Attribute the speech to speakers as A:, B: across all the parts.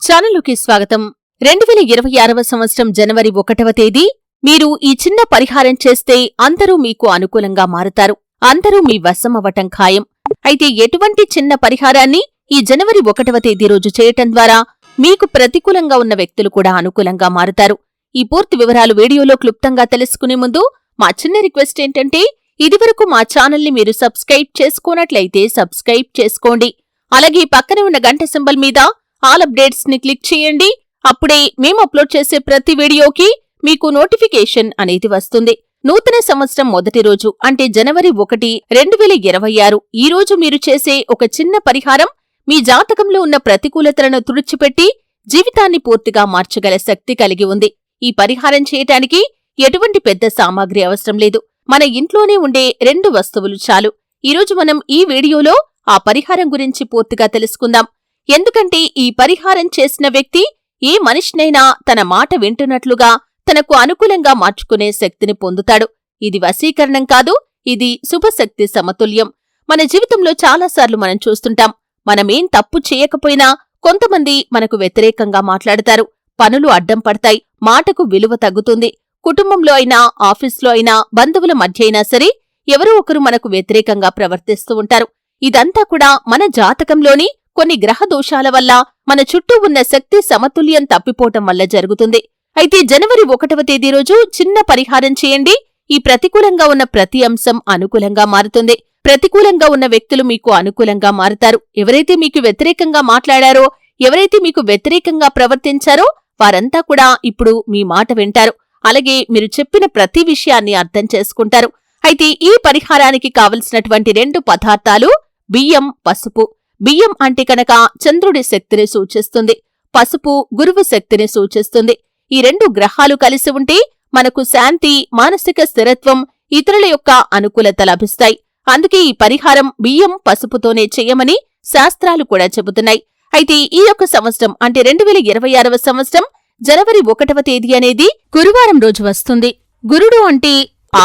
A: ఛానల్లోకి స్వాగతం. రెండు వేల ఇరవై ఆరవ సంవత్సరం జనవరి ఒకటవ తేదీ. మీరు ఈ చిన్న పరిహారం చేస్తే అందరూ మీకు అనుకూలంగా మారుతారు. అందరూ మీ వశమవ్వటం ఖాయం. అయితే ఎటువంటి చిన్న పరిహారాన్ని ఈ జనవరి ఒకటవ తేదీ రోజు చేయటం ద్వారా మీకు ప్రతికూలంగా ఉన్న వ్యక్తులు కూడా అనుకూలంగా మారుతారు. ఈ పూర్తి వివరాలు వీడియోలో క్లుప్తంగా తెలుసుకునే ముందు మా చిన్న రిక్వెస్ట్ ఏంటంటే ఇదివరకు మా ఛానల్ని మీరు సబ్స్క్రైబ్ చేసుకోనట్లయితే సబ్స్క్రైబ్ చేసుకోండి. అలాగే పక్కనే ఉన్న గంట సింబల్ మీద ఆల్ అప్డేట్స్ని క్లిక్ చేయండి. అప్పుడే మేము అప్లోడ్ చేసే ప్రతి వీడియోకి మీకు నోటిఫికేషన్ అనేది వస్తుంది. నూతన సంవత్సరం మొదటి రోజు అంటే జనవరి ఒకటి రెండు వేల ఇరవై ఆరు. ఈ రోజు మీరు చేసే ఒక చిన్న పరిహారం మీ జాతకంలో ఉన్న ప్రతికూలతలను తుడిచిపెట్టి జీవితాన్ని పూర్తిగా మార్చగల శక్తి కలిగి ఉంది. ఈ పరిహారం చేయటానికి ఎటువంటి పెద్ద సామాగ్రి అవసరం లేదు. మన ఇంట్లోనే ఉండే రెండు వస్తువులు చాలు. ఈరోజు మనం ఈ వీడియోలో ఆ పరిహారం గురించి పూర్తిగా తెలుసుకుందాం. ఎందుకంటే ఈ పరిహారం చేసిన వ్యక్తి ఏ మనిషినైనా తన మాట వింటున్నట్లుగా తనకు అనుకూలంగా మార్చుకునే శక్తిని పొందుతాడు. ఇది వశీకరణం కాదు ఇది శుభశక్తి సమతుల్యం. మన జీవితంలో చాలాసార్లు మనం చూస్తుంటాం మనమేం తప్పు చేయకపోయినా కొంతమంది మనకు వ్యతిరేకంగా మాట్లాడతారు. పనులు అడ్డం పడతాయి మాటకు విలువ తగ్గుతుంది. కుటుంబంలో అయినా ఆఫీస్లో అయినా బంధువుల మధ్య అయినా సరే ఎవరో ఒకరు మనకు వ్యతిరేకంగా ప్రవర్తిస్తూ ఉంటారు. ఇదంతా కూడా మన జాతకంలోని కొన్ని గ్రహ దోషాల వల్ల మన చుట్టూ ఉన్న శక్తి సమతుల్యం తప్పిపోవటం వల్ల జరుగుతుంది. అయితే జనవరి ఒకటవ తేదీ రోజు చిన్న పరిహారం చేయండి. ఈ ప్రతికూలంగా ఉన్న ప్రతి అంశం అనుకూలంగా మారుతుంది. ప్రతికూలంగా ఉన్న వ్యక్తులు మీకు అనుకూలంగా మారుతారు. ఎవరైతే మీకు వ్యతిరేకంగా మాట్లాడారో ఎవరైతే మీకు వ్యతిరేకంగా ప్రవర్తించారో వారంతా కూడా ఇప్పుడు మీ మాట వింటారు. అలాగే మీరు చెప్పిన ప్రతి విషయాన్ని అర్థం చేసుకుంటారు. అయితే ఈ పరిహారానికి కావలసినటువంటి రెండు పదార్థాలు బియ్యం పసుపు. బియ్యం అంటే కనుక చంద్రుడి శక్తిని సూచిస్తుంది పసుపు గురువు శక్తిని సూచిస్తుంది. ఈ రెండు గ్రహాలు కలిసి ఉంటే మనకు శాంతి మానసిక స్థిరత్వం ఇతరుల యొక్క అనుకూలత లభిస్తాయి. అందుకే ఈ పరిహారం బియ్యం పసుపుతోనే చేయమని శాస్త్రాలు కూడా చెబుతున్నాయి. అయితే ఈ యొక్క సంవత్సరం అంటే రెండు వేల ఇరవై ఆరవ సంవత్సరం జనవరి ఒకటవ తేదీ అనేది గురువారం రోజు వస్తుంది. గురుడు అంటే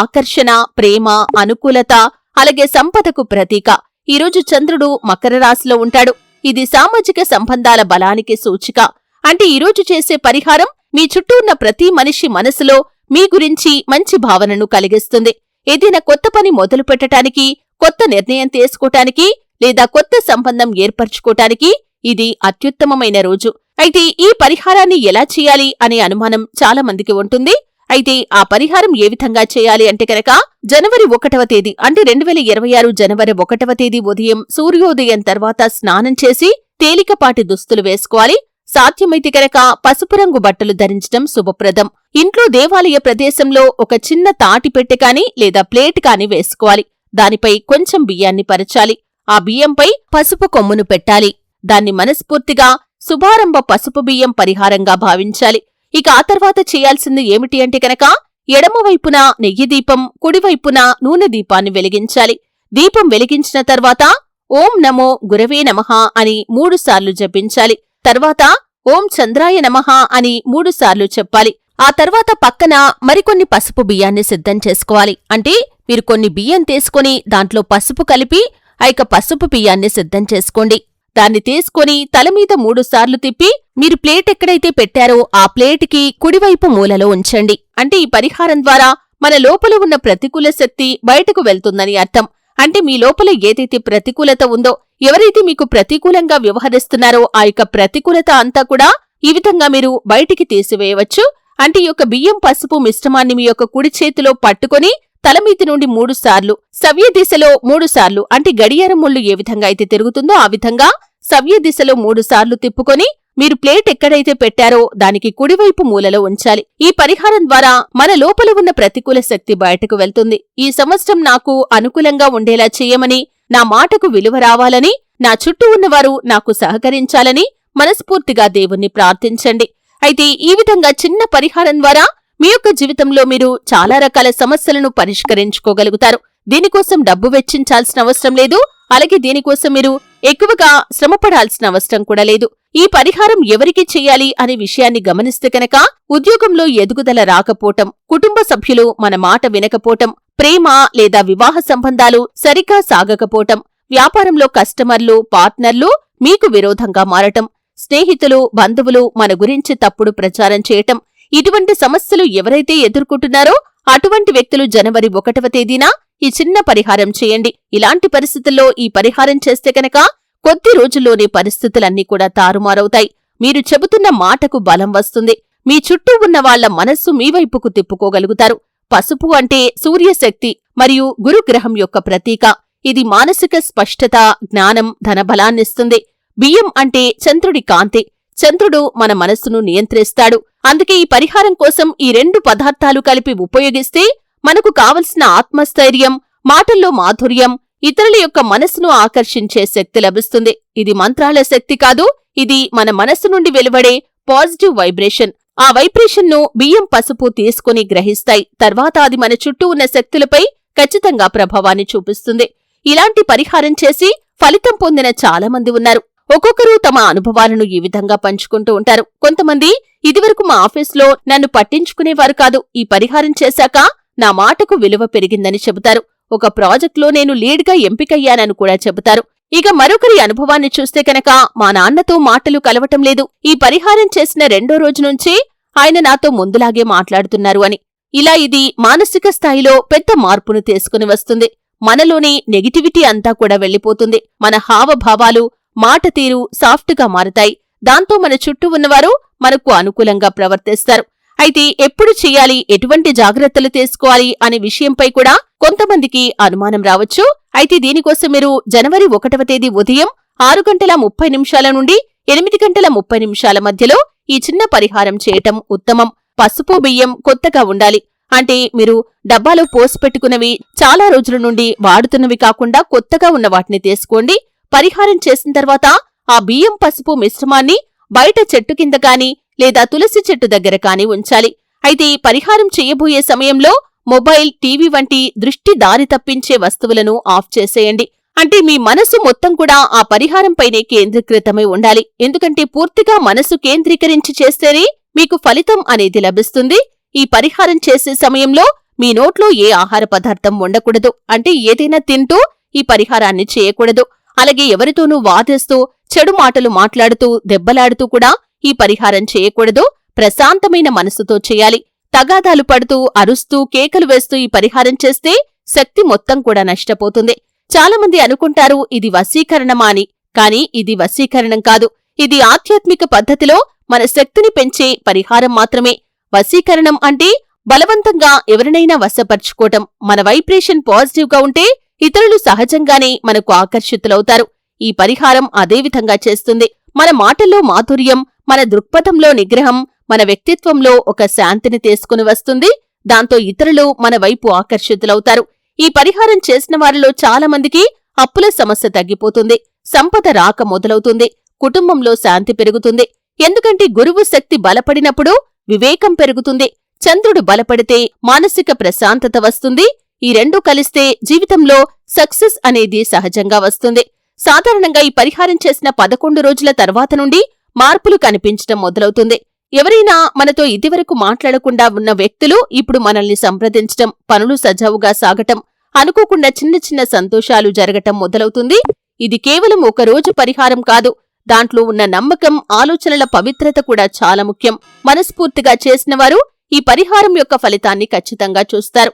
A: ఆకర్షణ ప్రేమ అనుకూలత అలాగే సంపదకు ప్రతీక. ఈరోజు చంద్రుడు మకర రాశిలో ఉంటాడు. ఇది సామాజిక సంబంధాల బలానికి సూచిక. అంటే ఈరోజు చేసే పరిహారం మీ చుట్టూ ఉన్న ప్రతి మనిషి మనసులో మీ గురించి మంచి భావనను కలిగిస్తుంది. ఏదైనా కొత్త పని మొదలు పెట్టడానికి కొత్త నిర్ణయం తీసుకోటానికి లేదా కొత్త సంబంధం ఏర్పరచుకోటానికి ఇది అత్యుత్తమమైన రోజు. అయితే ఈ పరిహారాన్ని ఎలా చేయాలి అనే అనుమానం చాలా మందికి ఉంటుంది. అయితే ఆ పరిహారం ఏ విధంగా చేయాలి అంటే కనుక జనవరి ఒకటవ తేదీ అంటే రెండు వేల ఇరవై ఆరు జనవరి ఒకటవ తేదీ ఉదయం సూర్యోదయం తర్వాత స్నానం చేసి తేలికపాటి దుస్తులు వేసుకోవాలి. సాధ్యమైతే కనుక పసుపు రంగు బట్టలు ధరించడం శుభప్రదం. ఇంట్లో దేవాలయ ప్రదేశంలో ఒక చిన్న తాటి పెట్టె కాని లేదా ప్లేట్ కాని వేసుకోవాలి. దానిపై కొంచెం బియ్యాన్ని పరచాలి. ఆ బియ్యంపై పసుపు కొమ్మును పెట్టాలి. దాన్ని మనస్ఫూర్తిగా శుభారంభ పసుపు బియ్యం పరిహారంగా భావించాలి. ఇక ఆ తర్వాత చేయాల్సింది ఏమిటి అంటే కనుక ఎడమవైపున నెయ్యి దీపం కుడివైపున నూనె దీపాన్ని వెలిగించాలి. దీపం వెలిగించిన తర్వాత ఓం నమో గురవే నమః అని మూడుసార్లు జపించాలి. తర్వాత ఓం చంద్రాయ నమః అని మూడుసార్లు చెప్పాలి. ఆ తర్వాత పక్కన మరికొన్ని పసుపు బియ్యాన్ని సిద్ధం చేసుకోవాలి. అంటే మీరు కొన్ని బియ్యం తీసుకొని దాంట్లో పసుపు కలిపి ఆ పసుపు బియ్యాన్ని సిద్ధం చేసుకోండి. దాన్ని తీసుకొని తలమీద మూడుసార్లు తిప్పి మీరు ప్లేట్ ఎక్కడైతే పెట్టారో ఆ ప్లేటుకి కుడివైపు మూలలో ఉంచండి. అంటే ఈ పరిహారం ద్వారా మన లోపల ఉన్న ప్రతికూల శక్తి బయటకు వెళ్తుందని అర్థం. అంటే మీ లోపల ఏదైతే ప్రతికూలత ఉందో ఎవరైతే మీకు ప్రతికూలంగా వ్యవహరిస్తున్నారో ఆ యొక్క ప్రతికూలత అంతా కూడా ఈ విధంగా మీరు బయటికి తీసివేయవచ్చు. అంటే ఈ యొక్క బియ్యం పసుపు మిశ్రమాన్ని మీ యొక్క కుడి చేతిలో పట్టుకొని తలమీది నుండి మూడుసార్లు సవ్య దిశలో మూడుసార్లు అంటే గడియారం ముళ్ళు ఏ విధంగా అయితే తిరుగుతుందో ఆ విధంగా సవ్య దిశలో మూడుసార్లు తిప్పుకొని మీరు ప్లేట్ ఎక్కడైతే పెట్టారో దానికి కుడివైపు మూలలో ఉంచాలి. ఈ పరిహారం ద్వారా మన లోపల ఉన్న ప్రతికూల శక్తి బయటకు వెళ్తుంది. ఈ సంవత్సరం నాకు అనుకూలంగా ఉండేలా చేయమని నా మాటకు విలువ రావాలని నా చుట్టూ ఉన్నవారు నాకు సహకరించాలని మనస్ఫూర్తిగా దేవుణ్ణి ప్రార్థించండి. అయితే ఈ విధంగా చిన్న పరిహారం ద్వారా మీ యొక్క జీవితంలో మీరు చాలా రకాల సమస్యలను పరిష్కరించుకోగలుగుతారు. దీనికోసం డబ్బు వెచ్చించాల్సిన అవసరం లేదు. అలాగే దీనికోసం మీరు ఎక్కువగా శ్రమపడాల్సిన అవసరం కూడా లేదు. ఈ పరిహారం ఎవరికి చేయాలి అనే విషయాన్ని గమనిస్తే కనుక ఉద్యోగంలో ఎదుగుదల రాకపోవటం కుటుంబ సభ్యులు మన మాట వినకపోవటం ప్రేమ లేదా వివాహ సంబంధాలు సరిగా సాగకపోవటం వ్యాపారంలో కస్టమర్లు పార్ట్నర్లు మీకు విరోధంగా మారటం స్నేహితులు బంధువులు మన గురించి తప్పుడు ప్రచారం చేయటం ఇటువంటి సమస్యలు ఎవరైతే ఎదుర్కొంటున్నారో అటువంటి వ్యక్తులు జనవరి ఒకటవ తేదీన ఈ చిన్న పరిహారం చేయండి. ఇలాంటి పరిస్థితుల్లో ఈ పరిహారం చేస్తే కనుక కొద్ది రోజుల్లోనే పరిస్థితులన్నీ కూడా తారుమారవుతాయి. మీరు చెబుతున్న మాటకు బలం వస్తుంది. మీ చుట్టూ ఉన్న వాళ్ళ మనస్సు మీ వైపుకు తిప్పుకోగలుగుతారు. పసుపు అంటే సూర్యశక్తి మరియు గురుగ్రహం యొక్క ప్రతీక. ఇది మానసిక స్పష్టత జ్ఞానం ధనబలాన్నిస్తుంది. బియ్యం అంటే చంద్రుడి కాంతి. చంద్రుడు మన మనస్సును నియంత్రిస్తాడు. అందుకే ఈ పరిహారం కోసం ఈ రెండు పదార్థాలు కలిపి ఉపయోగిస్తే మనకు కావలసిన ఆత్మస్థైర్యం మాటల్లో మాధుర్యం ఇతరుల యొక్క మనస్సును ఆకర్షించే శక్తి లభిస్తుంది. ఇది మంత్రాల శక్తి కాదు ఇది మన మనస్సు నుండి వెలువడే పాజిటివ్ వైబ్రేషన్. ఆ వైబ్రేషన్ను బియ్యం పసుపు తీసుకుని గ్రహిస్తాయి. తర్వాత అది మన చుట్టూ ఉన్న శక్తులపై ఖచ్చితంగా ప్రభావాన్ని చూపిస్తుంది. ఇలాంటి పరిహారం చేసి ఫలితం పొందిన చాలా మంది ఉన్నారు. ఒక్కొక్కరు తమ అనుభవాలను ఈ విధంగా పంచుకుంటూ ఉంటారు. కొంతమంది ఇదివరకు మా ఆఫీస్లో నన్ను పట్టించుకునేవారు కాదు. ఈ పరిహారం చేశాక నా మాటకు విలువ పెరిగిందని చెబుతారు. ఒక ప్రాజెక్ట్లో నేను లీడ్గా ఎంపికయ్యానని కూడా చెబుతారు. ఇక మరొకరి అనుభవాన్ని చూస్తే కనుక మా నాన్నతో మాటలు కలవటం లేదు. ఈ పరిహారం చేసిన రెండో రోజు నుంచే ఆయన నాతో ముందులాగే మాట్లాడుతున్నారు అని. ఇలా ఇది మానసిక స్థాయిలో పెద్ద మార్పును తీసుకుని వస్తుంది. మనలోని నెగిటివిటీ అంతా కూడా వెళ్ళిపోతుంది మన హావభావాలు మాట తీరు సాఫ్ట్గా మారుతాయి. దాంతో మన చుట్టూ ఉన్నవారు మనకు అనుకూలంగా ప్రవర్తిస్తారు. అయితే ఎప్పుడు చేయాలి ఎటువంటి జాగ్రత్తలు తీసుకోవాలి అనే విషయంపై కూడా కొంతమందికి అనుమానం రావచ్చు. అయితే దీనికోసం మీరు జనవరి ఒకటవ తేదీ ఉదయం ఆరు గంటల ముప్పై నిమిషాల నుండి ఎనిమిది గంటల ముప్పై నిమిషాల మధ్యలో ఈ చిన్న పరిహారం చేయటం ఉత్తమం. పసుపు బియ్యం కొత్తగా ఉండాలి. అంటే మీరు డబ్బాలో పోసి పెట్టుకున్నవి చాలా రోజుల నుండి వాడుతున్నవి కాకుండా కొత్తగా ఉన్న వాటిని తీసుకోండి. పరిహారం చేసిన తర్వాత ఆ బియ్యం పసుపు మిశ్రమాన్ని బయట చెట్టు కింద కాని లేదా తులసి చెట్టు దగ్గర కాని ఉంచాలి. అయితే ఈ పరిహారం చేయబోయే సమయంలో మొబైల్ టీవీ వంటి దృష్టి దారి తప్పించే వస్తువులను ఆఫ్ చేసేయండి. అంటే మీ మనసు మొత్తం కూడా ఆ పరిహారంపైనే కేంద్రీకృతమై ఉండాలి. ఎందుకంటే పూర్తిగా మనసు కేంద్రీకరించి చేస్తేనే మీకు ఫలితం అనేది లభిస్తుంది. ఈ పరిహారం చేసే సమయంలో మీ నోట్లో ఏ ఆహార పదార్థం ఉండకూడదు. అంటే ఏదైనా తింటూ ఈ పరిహారాన్ని చేయకూడదు. అలాగే ఎవరితోనూ వాదిస్తూ చెడు మాటలు మాట్లాడుతూ దెబ్బలాడుతూ కూడా ఈ పరిహారం చేయకూడదు. ప్రశాంతమైన మనసుతో చేయాలి. తగాదాలు పడుతూ అరుస్తూ కేకలు వేస్తూ ఈ పరిహారం చేస్తే శక్తి మొత్తం కూడా నష్టపోతుంది. చాలామంది అనుకుంటారు ఇది వశీకరణమా అని. కాని ఇది వశీకరణం కాదు. ఇది ఆధ్యాత్మిక పద్ధతిలో మన శక్తిని పెంచే పరిహారం మాత్రమే. వశీకరణం అంటే బలవంతంగా ఎవరినైనా వశపరుచుకోవటం. మన వైబ్రేషన్ పాజిటివ్గా ఉంటే ఇతరులు సహజంగానే మనకు ఆకర్షితులవుతారు. ఈ పరిహారం అదేవిధంగా చేస్తుంది. మన మాటల్లో మాధుర్యం మన దృక్పథంలో నిగ్రహం మన వ్యక్తిత్వంలో ఒక శాంతిని తీసుకుని వస్తుంది. దాంతో ఇతరులు మన వైపు ఆకర్షితులవుతారు. ఈ పరిహారం చేసిన వారిలో చాలా మందికి అప్పుల సమస్య తగ్గిపోతుంది. సంపద రాక మొదలవుతుంది. కుటుంబంలో శాంతి పెరుగుతుంది. ఎందుకంటే గురువు శక్తి బలపడినప్పుడు వివేకం పెరుగుతుంది. చంద్రుడు బలపడితే మానసిక ప్రశాంతత వస్తుంది. ఈ రెండూ కలిస్తే జీవితంలో సక్సెస్ అనేది సహజంగా వస్తుంది. సాధారణంగా ఈ పరిహారం చేసిన పదకొండు రోజుల తర్వాత నుండి మార్పులు కనిపించటం మొదలవుతుంది. ఎవరైనా మనతో ఇదివరకు మాట్లాడకుండా ఉన్న వ్యక్తులు ఇప్పుడు మనల్ని సంప్రదించటం పనులు సజావుగా సాగటం అనుకోకుండా చిన్న చిన్న సంతోషాలు జరగటం మొదలవుతుంది. ఇది కేవలం ఒక రోజు పరిహారం కాదు. దాంట్లో ఉన్న నమ్మకం ఆలోచనల పవిత్రత కూడా చాలా ముఖ్యం. మనస్ఫూర్తిగా చేసిన వారు ఈ పరిహారం యొక్క ఫలితాన్ని ఖచ్చితంగా చూస్తారు.